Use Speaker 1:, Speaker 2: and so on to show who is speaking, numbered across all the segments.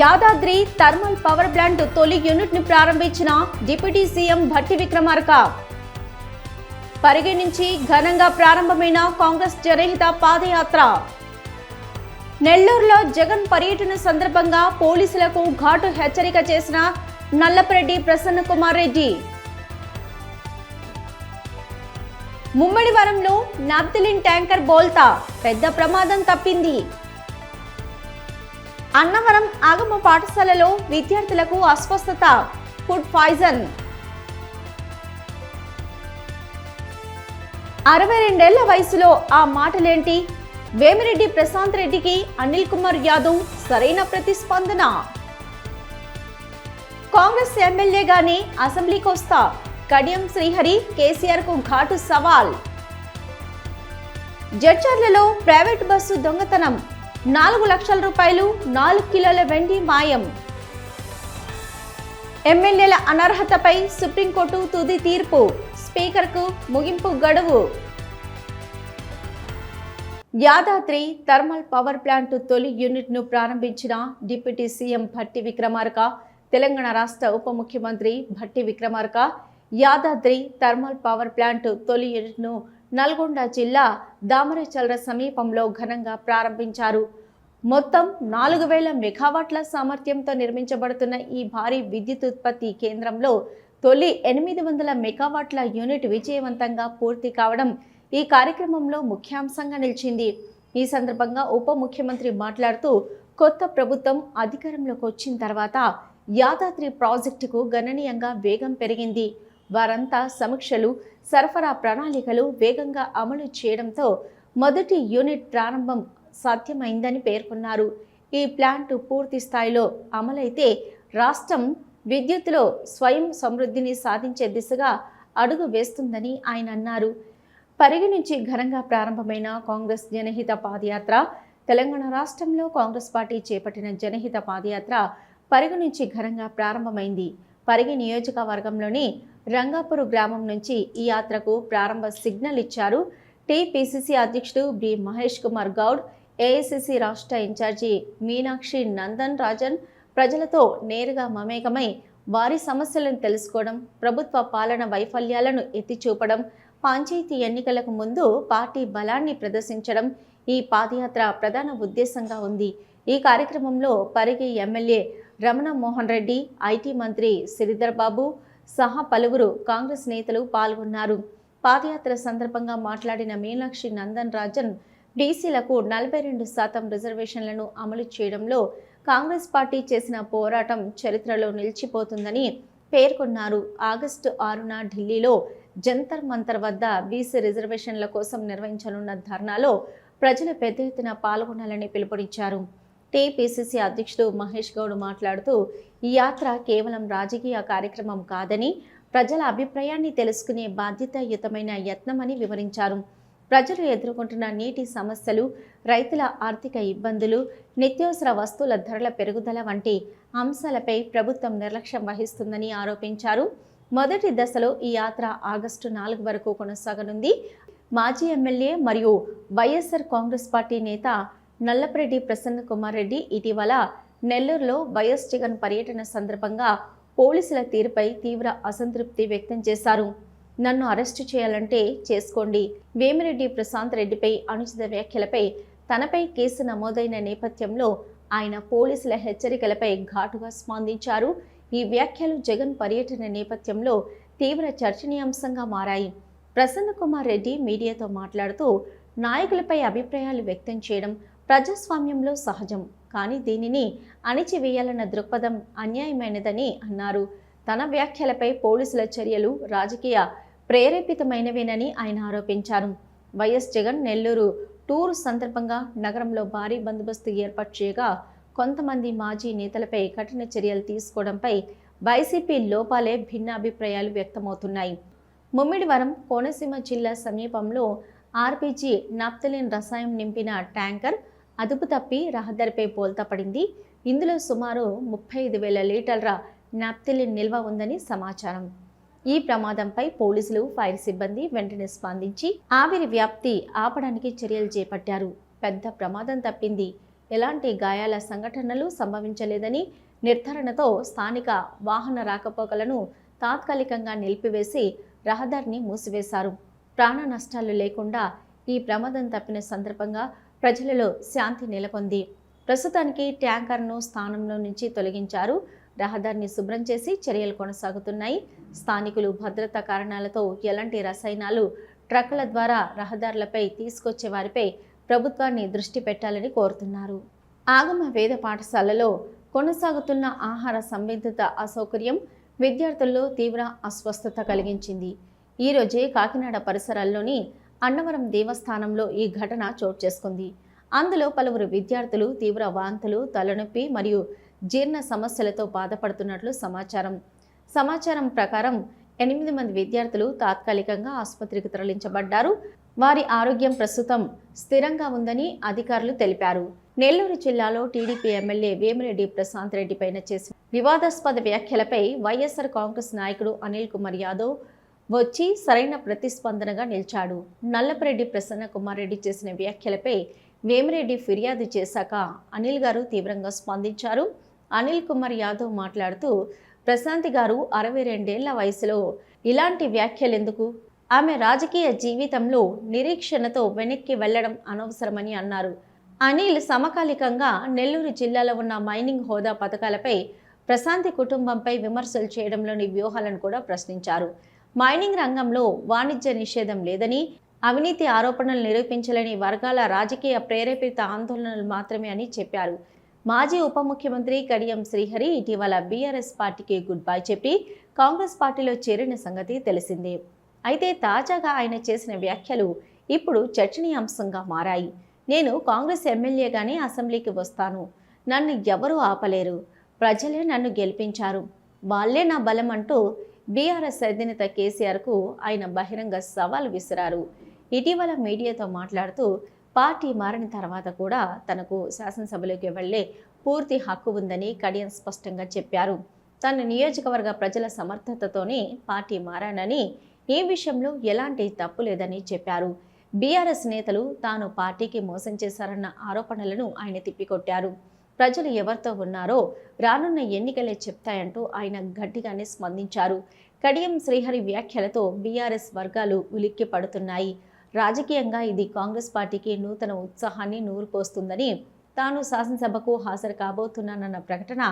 Speaker 1: Yadadri thermal power plant తొలి యూనిట్ను ప్రారంభించిన డిప్యూటీ సీఎం భట్టి విక్రమార్క. పరిగి నుంచి ఘనంగా ప్రారంభమైన కాంగ్రెస్ జనహిత పాదయాత్ర. నెల్లూరులో జగన్ పర్యటన సందర్భంగా పోలీసులకు ఘాటు హెచ్చరిక చేసిన నల్లపరెడ్డి ప్రసన్న కుమార్ రెడ్డి. ముమ్మడివరంలో నాప్తిలిన్ ట్యాంకర్ బోల్తా. పెద్ద ప్రమాదం తప్పింది. అన్నవరం ఆగమ పాఠశాలలో విద్యార్థులకు అస్వస్థత. Food poison. అరవై రెండేళ్ళ వయసులో ఆ మాటలేంటి? వేమిరెడ్డి ప్రశాంత్ రెడ్డికి అనిల్ కుమార్ యాదవ్ సరైన ప్రతిస్పందన. కాంగ్రెస్ ఎమ్మెల్యేగానే అసెంబ్లీకి వస్తా. కడియం శ్రీహరి కేసీఆర్కు ఘాటు సవాల్. జడ్చర్లలో ప్రైవేట్ బస్సు దొంగతనం. నాలుగు లక్షల రూపాయలు నాలుగు కిలోల వెండి మాయం. ఎమ్మెల్యేల అనర్హతపై సుప్రీంకోర్టు తుది తీర్పు స్పీకర్కు ముగింపు గడువు. యాదాద్రి థర్మల్ పవర్ ప్లాంట్ తొలి యూనిట్ను ప్రారంభించిన డిప్యూటీ సీఎం భట్టి విక్రమార్క తెలంగాణ రాష్ట్ర ఉప ముఖ్యమంత్రి Bhatti Vikramarka Yadadri thermal power plant తొలి యూనిట్ను నల్గొండ జిల్లా దామరచల్ర సమీపంలో ఘనంగా ప్రారంభించారు. మొత్తం నాలుగు వేల మెగావాట్ల సామర్థ్యంతో నిర్మించబడుతున్న ఈ భారీ విద్యుత్ ఉత్పత్తి కేంద్రంలో తొలి ఎనిమిది వందల మెగావాట్ల యూనిట్ విజయవంతంగా పూర్తి కావడం ఈ కార్యక్రమంలో ముఖ్యాంశంగా నిలిచింది. ఈ సందర్భంగా ఉప ముఖ్యమంత్రి మాట్లాడుతూ కొత్త ప్రభుత్వం అధికారంలోకి వచ్చిన తర్వాత యాదాద్రి ప్రాజెక్టుకు గణనీయంగా వేగం పెరిగింది. వారంతా సమీక్షలు సరఫరా ప్రణాళికలు వేగంగా అమలు చేయడంతో మొదటి యూనిట్ ప్రారంభం సాధ్యమైందని పేర్కొన్నారు. ఈ ప్లాంట్ పూర్తి స్థాయిలో అమలైతే రాష్ట్రం విద్యుత్తులో స్వయం సమృద్ధిని సాధించే దిశగా అడుగు వేస్తుందని ఆయన అన్నారు. పరిగి నుంచి ఘనంగా ప్రారంభమైన కాంగ్రెస్ జనహిత పాదయాత్ర తెలంగాణ రాష్ట్రంలో కాంగ్రెస్ పార్టీ చేపట్టిన జనహిత పాదయాత్ర పరిగి నుంచి ఘనంగా ప్రారంభమైంది. పరిగి నియోజకవర్గంలోని రంగాపురు గ్రామం నుంచి ఈ యాత్రకు ప్రారంభ సిగ్నల్ ఇచ్చారు. టీపీసీసీ అధ్యక్షుడు బి మహేష్ కుమార్ గౌడ్ ఏఐసిసి రాష్ట్ర ఇన్ఛార్జి మీనాక్షి నందన్ రాజన్ ప్రజలతో నేరుగా మమేకమై వారి సమస్యలను తెలుసుకోవడం ప్రభుత్వ పాలన వైఫల్యాలను ఎత్తి చూపడం పంచాయతీ ఎన్నికలకు ముందు పార్టీ బలాన్ని ప్రదర్శించడం ఈ పాదయాత్ర ప్రధాన ఉద్దేశంగా ఉంది. ఈ కార్యక్రమంలో పరిగి ఎమ్మెల్యే రమణ మోహన్ రెడ్డి ఐటీ మంత్రి శ్రీధర్ బాబు సహా పలువురు కాంగ్రెస్ నేతలు పాల్గొన్నారు. పాదయాత్ర సందర్భంగా మాట్లాడిన మీనాక్షి నందన్ రాజన్ బీసీలకు నలభై రెండు శాతం రిజర్వేషన్లను అమలు చేయడంలో కాంగ్రెస్ పార్టీ చేసిన పోరాటం చరిత్రలో నిలిచిపోతుందని పేర్కొన్నారు. ఆగస్టు ఆరున ఢిల్లీలో జంతర్ మంతర్ వద్ద బీసీ రిజర్వేషన్ల కోసం నిర్వహించనున్న ధర్నాలో ప్రజలు పెద్ద ఎత్తున పాల్గొనాలని పిలుపునిచ్చారు. టీపీసీసీ అధ్యక్షుడు మహేష్ గౌడ్ మాట్లాడుతూ ఈ యాత్ర కేవలం రాజకీయ కార్యక్రమం కాదని ప్రజల అభిప్రాయాన్ని తెలుసుకునే బాధ్యతాయుతమైన యత్నమని వివరించారు. ప్రజలు ఎదుర్కొంటున్న నీటి సమస్యలు రైతుల ఆర్థిక ఇబ్బందులు నిత్యావసర వస్తువుల ధరల పెరుగుదల వంటి అంశాలపై ప్రభుత్వం నిర్లక్ష్యం వహిస్తుందని ఆరోపించారు. మొదటి దశలో ఈ యాత్ర ఆగస్టు నాలుగు వరకు కొనసాగనుంది. మాజీ ఎమ్మెల్యే మరియు వైఎస్ఆర్ కాంగ్రెస్ పార్టీ నేత నల్లపరెడ్డి ప్రసన్న కుమార్ రెడ్డి ఇటీవల నెల్లూరులో వైఎస్ జగన్ పర్యటన సందర్భంగా పోలీసుల తీరుపై తీవ్ర అసంతృప్తి వ్యక్తం చేశారు. నన్ను అరెస్టు చేయాలంటే చేసుకోండి. వేమిరెడ్డి ప్రశాంత్ రెడ్డిపై అనుచిత వ్యాఖ్యలపై తనపై కేసు నమోదైన నేపథ్యంలో ఆయన పోలీసుల హెచ్చరికలపై ఘాటుగా స్పందించారు. ఈ వ్యాఖ్యలు జగన్ పర్యటన నేపథ్యంలో తీవ్ర చర్చనీయాంశంగా మారాయి. ప్రసన్న కుమార్ రెడ్డి మీడియాతో మాట్లాడుతూ నాయకులపై అభిప్రాయాలు వ్యక్తం చేయడం ప్రజాస్వామ్యంలో సహజం. కానీ దీనిని అణిచివేయాలన్న దృక్పథం అన్యాయమైనదని అన్నారు. తన వ్యాఖ్యలపై పోలీసుల చర్యలు రాజకీయ ప్రేరేపితమైనవేనని ఆయన ఆరోపించారు. వైఎస్ జగన్ నెల్లూరు టూర్ సందర్భంగా నగరంలో భారీ బందోబస్తు ఏర్పాటు చేయగా కొంతమంది మాజీ నేతలపై కఠిన చర్యలు తీసుకోవడంపై వైసీపీ లోపాలే భిన్నాభిప్రాయాలు వ్యక్తమవుతున్నాయి. ముమ్మిడివరం కోనసీమ జిల్లా సమీపంలో ఆర్పీజీ నాప్తలిన్ రసాయనం నింపిన ట్యాంకర్ అదుపు తప్పి రహదారిపై పోల్తపడింది ఇందులో సుమారు ముప్పై ఐదు వేల లీటర్ల నాప్తిలిన్ నిల్వ ఉందని సమాచారం. ఈ ప్రమాదంపై పోలీసులు ఫైర్ సిబ్బంది వెంటనే స్పందించి ఆవిరి వ్యాప్తి ఆపడానికి చర్యలు చేపట్టారు. పెద్ద ప్రమాదం తప్పింది. ఎలాంటి గాయాల సంఘటనలు సంభవించలేదని నిర్ధారణతో స్థానిక వాహన రాకపోకలను తాత్కాలికంగా నిలిపివేసి రహదారిని మూసివేశారు. ప్రాణ నష్టాలు లేకుండా ఈ ప్రమాదం తప్పిన సందర్భంగా ప్రజలలో శాంతి నెలకొంది. ప్రస్తుతానికి ట్యాంకర్ను స్థానంలో నుంచి తొలగించారు. రహదారిని శుభ్రం చేసి చర్యలు కొనసాగుతున్నాయి. స్థానికులు భద్రతా కారణాలతో ఎలాంటి రసాయనాలు ట్రక్కుల ద్వారా రహదారులపై తీసుకొచ్చే వారిపై ప్రభుత్వాన్ని దృష్టి పెట్టాలని కోరుతున్నారు. ఆగమ వేద పాఠశాలలో కొనసాగుతున్న ఆహార సంబంధిత అసౌకర్యం విద్యార్థుల్లో తీవ్ర అస్వస్థత కలిగించింది. ఈరోజే కాకినాడ పరిసరాల్లోని అన్నవరం దేవస్థానంలో ఈ ఘటన చోటు చేసుకుంది. అందులో పలువురు విద్యార్థులు తీవ్ర వాంతులు తలనొప్పి మరియు జీర్ణ సమస్యలతో బాధపడుతున్నట్లు సమాచారం. సమాచారం ప్రకారం ఎనిమిది మంది విద్యార్థులు తాత్కాలికంగా ఆసుపత్రికి తరలించబడ్డారు. వారి ఆరోగ్యం ప్రస్తుతం స్థిరంగా ఉందని అధికారులు తెలిపారు. నెల్లూరు జిల్లాలో టీడీపీ ఎమ్మెల్యే వేమిరెడ్డి ప్రశాంత్ రెడ్డి పైన చేసిన వివాదాస్పద వ్యాఖ్యలపై వైఎస్ఆర్ కాంగ్రెస్ నాయకుడు అనిల్ కుమార్ యాదవ్ వచ్చి సరైన ప్రతిస్పందనగా నిలిచాడు. నల్లపరెడ్డి ప్రసన్న కుమార్ రెడ్డి చేసిన వ్యాఖ్యలపై వేమిరెడ్డి ఫిర్యాదు చేశాక అనిల్ గారు తీవ్రంగా స్పందించారు. అనిల్ కుమార్ యాదవ్ మాట్లాడుతూ ప్రశాంతి గారు అరవై రెండేళ్ళ వయసులో ఇలాంటి వ్యాఖ్యలెందుకు? ఆమె రాజకీయ జీవితంలో నిరీక్షణతో వెనక్కి వెళ్ళడం అనవసరమని అన్నారు. అనిల్ సమకాలికంగా నెల్లూరు జిల్లాలో ఉన్న మైనింగ్ హోదా పథకాలపై ప్రశాంతి కుటుంబంపై విమర్శలు చేయడంలోని వ్యూహాలను కూడా ప్రశ్నించారు. మైనింగ్ రంగంలో వాణిజ్య నిషేధం లేదని అవినీతి ఆరోపణలు నిరూపించలేని వర్గాల రాజకీయ ప్రేరేపిత ఆందోళనలు మాత్రమే అని చెప్పారు. మాజీ ఉప ముఖ్యమంత్రి కడియం శ్రీహరి ఇటీవల బీఆర్ఎస్ పార్టీకి గుడ్ బై చెప్పి కాంగ్రెస్ పార్టీలో చేరిన సంగతి తెలిసిందే. అయితే తాజాగా ఆయన చేసిన వ్యాఖ్యలు ఇప్పుడు చర్చనీయాంశంగా మారాయి. నేను కాంగ్రెస్ ఎమ్మెల్యేగానే అసెంబ్లీకి వస్తాను. నన్ను ఎవరూ ఆపలేరు. ప్రజలే నన్ను గెలిపించారు. వాళ్ళే నా బలం అంటూ బీఆర్ఎస్ అధినేత కేసీఆర్కు ఆయన బహిరంగ సవాల్ విసిరారు. ఇటీవల మీడియాతో మాట్లాడుతూ పార్టీ మారిన తర్వాత కూడా తనకు శాసనసభలోకి వెళ్ళే పూర్తి హక్కు ఉందని కడియం స్పష్టంగా చెప్పారు. తన నియోజకవర్గ ప్రజల సమర్థతతోనే పార్టీ మారానని ఈ విషయంలో ఎలాంటి తప్పు లేదని చెప్పారు. బీఆర్ఎస్ నేతలు తాను పార్టీకి మోసం చేశారన్న ఆరోపణలను ఆయన తిప్పికొట్టారు. ప్రజలు ఎవరితో ఉన్నారో రానున్న ఎన్నికలే చెప్తాయంటూ ఆయన గట్టిగానే స్పందించారు. కడియం శ్రీహరి వ్యాఖ్యలతో బీఆర్ఎస్ వర్గాలు ఉలిక్కి పడుతున్నాయి రాజకీయంగా ఇది కాంగ్రెస్ పార్టీకి నూతన ఉత్సాహాన్ని నూరుకోస్తుందని తాను శాసనసభకు హాజరు కాబోతున్నానన్న ప్రకటన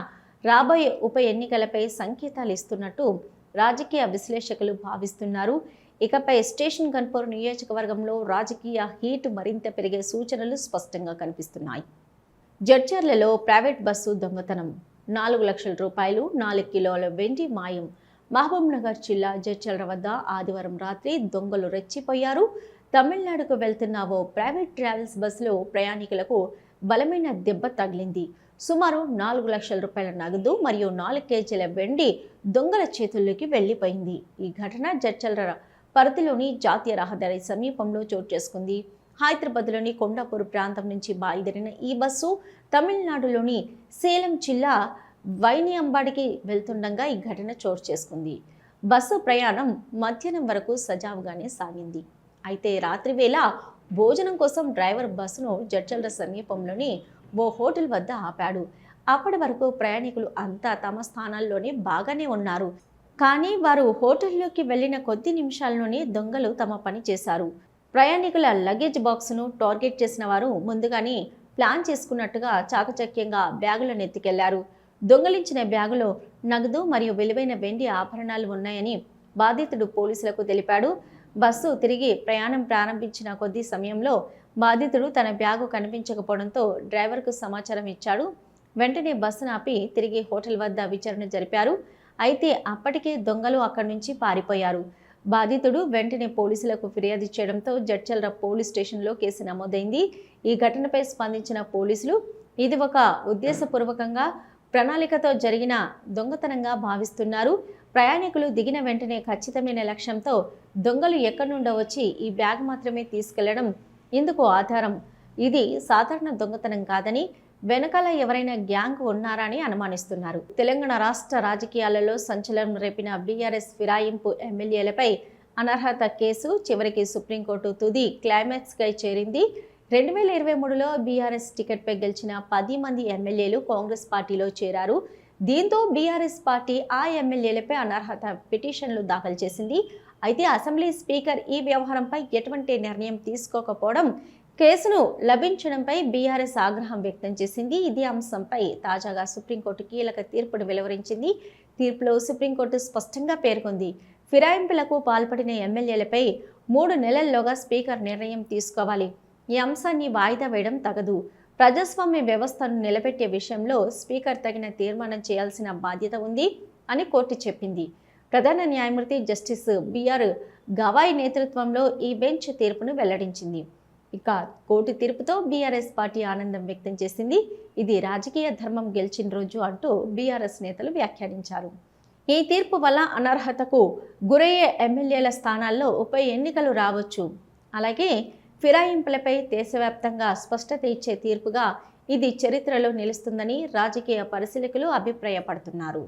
Speaker 1: రాబోయే ఉప ఎన్నికలపై సంకేతాలు ఇస్తున్నట్టు రాజకీయ విశ్లేషకులు భావిస్తున్నారు. ఇకపై స్టేషన్ గన్పూర్ నియోజకవర్గంలో రాజకీయ హీట్ మరింత పెరిగే సూచనలు స్పష్టంగా కనిపిస్తున్నాయి. జడ్చర్లలో ప్రైవేట్ బస్సు దొంగతనం. నాలుగు లక్షల రూపాయలు నాలుగు కిలోల వెండి మాయం. మహబూబ్ నగర్ జిల్లా జడ్చర్ల వద్ద ఆదివారం రాత్రి దొంగలు రెచ్చిపోయారు. తమిళనాడుకు వెళ్తున్న ఓ ప్రైవేట్ ట్రావెల్స్ బస్సులో ప్రయాణికులకు బలమైన దెబ్బ తగిలింది. సుమారు నాలుగు లక్షల రూపాయల నగదు మరియు నాలుగు కేజీల వెండి దొంగల చేతుల్లోకి వెళ్ళిపోయింది. ఈ ఘటన జడ్చర్ల పరిధిలోని జాతీయ రహదారి సమీపంలో చోటు చేసుకుంది. హైదరాబాద్లోని కొండాపూర్ ప్రాంతం నుంచి బయలుదేరిన ఈ బస్సు తమిళనాడులోని సేలం జిల్లా వైనియంబాడికి వెళ్తుండగా ఈ ఘటన చోటు చేసుకుంది. బస్సు ప్రయాణం మధ్యాహ్నం వరకు సజావుగానే సాగింది. అయితే రాత్రివేళ భోజనం కోసం డ్రైవర్ బస్సును జడ్చల్ర సమీపంలోని ఓ హోటల్ వద్ద ఆపాడు. అప్పటి వరకు ప్రయాణికులు అంతా తమ స్థానాల్లోనే బాగానే ఉన్నారు. కానీ వారు హోటల్లోకి వెళ్ళిన కొద్ది నిమిషాల్లోనే దొంగలు తమ పని చేశారు. ప్రయాణికుల లగేజ్ బాక్సును టార్గెట్ చేసిన వారు ముందుగానే ప్లాన్ చేసుకున్నట్టుగా చాకచక్యంగా బ్యాగులను ఎత్తుకెళ్ళారు దొంగలించిన బ్యాగులో నగదు మరియు విలువైన వెండి ఆభరణాలు ఉన్నాయని బాధితుడు పోలీసులకు తెలిపాడు. బస్సు తిరిగి ప్రయాణం ప్రారంభించిన కొద్ది సమయంలో బాధితుడు తన బ్యాగు కనిపించకపోవడంతో డ్రైవర్కు సమాచారం ఇచ్చాడు. వెంటనే బస్సును ఆపి తిరిగి హోటల్ వద్ద విచారణ జరిపారు. అయితే అప్పటికే దొంగలు అక్కడి నుంచి పారిపోయారు. బాధితుడు వెంటనే పోలీసులకు ఫిర్యాదు చేయడంతో జడ్చల్ర పోలీస్ స్టేషన్లో కేసు నమోదైంది. ఈ ఘటనపై స్పందించిన పోలీసులు ఇది ఒక ఉద్దేశపూర్వకంగా ప్రణాళికతో జరిగిన దొంగతనంగా భావిస్తున్నారు. ప్రయాణికులు దిగిన వెంటనే ఖచ్చితమైన లక్ష్యంతో దొంగలు ఎక్కడి నుండో వచ్చి ఈ బ్యాగ్ మాత్రమే తీసుకెళ్ళడం ఇందుకు ఆధారం. ఇది సాధారణ దొంగతనం కాదని వెనకాల ఎవరైనా గ్యాంగ్ ఉన్నారా అని అనుమానిస్తున్నారు. తెలంగాణ రాష్ట్ర రాజకీయాలలో సంచలనం రేపిన బీఆర్ఎస్ ఫిరాయింపు ఎమ్మెల్యేలపై అనర్హత కేసు చివరికి సుప్రీంకోర్టు తుది క్లైమాక్స్గా చేరింది. రెండు వేల ఇరవై మూడులో బీఆర్ఎస్ టికెట్పై గెలిచిన పది మంది ఎమ్మెల్యేలు కాంగ్రెస్ పార్టీలో చేరారు. దీంతో బీఆర్ఎస్ పార్టీ ఆ ఎమ్మెల్యేలపై అనర్హత పిటిషన్లు దాఖలు చేసింది. అయితే అసెంబ్లీ స్పీకర్ ఈ వ్యవహారంపై ఎటువంటి నిర్ణయం తీసుకోకపోవడం కేసును లభించడంపై బీఆర్ఎస్ ఆగ్రహం వ్యక్తం చేసింది. ఇదే అంశంపై తాజాగా సుప్రీంకోర్టు కీలక తీర్పును వెలువరించింది. తీర్పులో సుప్రీంకోర్టు స్పష్టంగా పేర్కొంది. ఫిరాయింపులకు పాల్పడిన ఎమ్మెల్యేలపై మూడు నెలల్లోగా స్పీకర్ నిర్ణయం తీసుకోవాలి. ఈ అంశాన్ని వాయిదా వేయడం తగదు. ప్రజాస్వామ్య వ్యవస్థను నిలబెట్టే విషయంలో స్పీకర్ తగిన తీర్మానం చేయాల్సిన బాధ్యత ఉంది అని కోర్టు చెప్పింది. ప్రధాన న్యాయమూర్తి జస్టిస్ బిఆర్ గవాయ్ నేతృత్వంలో ఈ బెంచ్ తీర్పును వెల్లడించింది. ఇక కోర్టు తీర్పుతో బీఆర్ఎస్ పార్టీ ఆనందం వ్యక్తం చేసింది. ఇది రాజకీయ ధర్మం గెలిచిన రోజు అంటూ బీఆర్ఎస్ నేతలు వ్యాఖ్యానించారు. ఈ తీర్పు వల్ల అనర్హతకు గురయ్యే ఎమ్మెల్యేల స్థానాల్లో ఉప ఎన్నికలు రావచ్చు. అలాగే ఫిరాయింపులపై దేశవ్యాప్తంగా స్పష్టత ఇచ్చే తీర్పుగా ఇది చరిత్రలో నిలుస్తుందని రాజకీయ పరిశీలకులు అభిప్రాయపడుతున్నారు.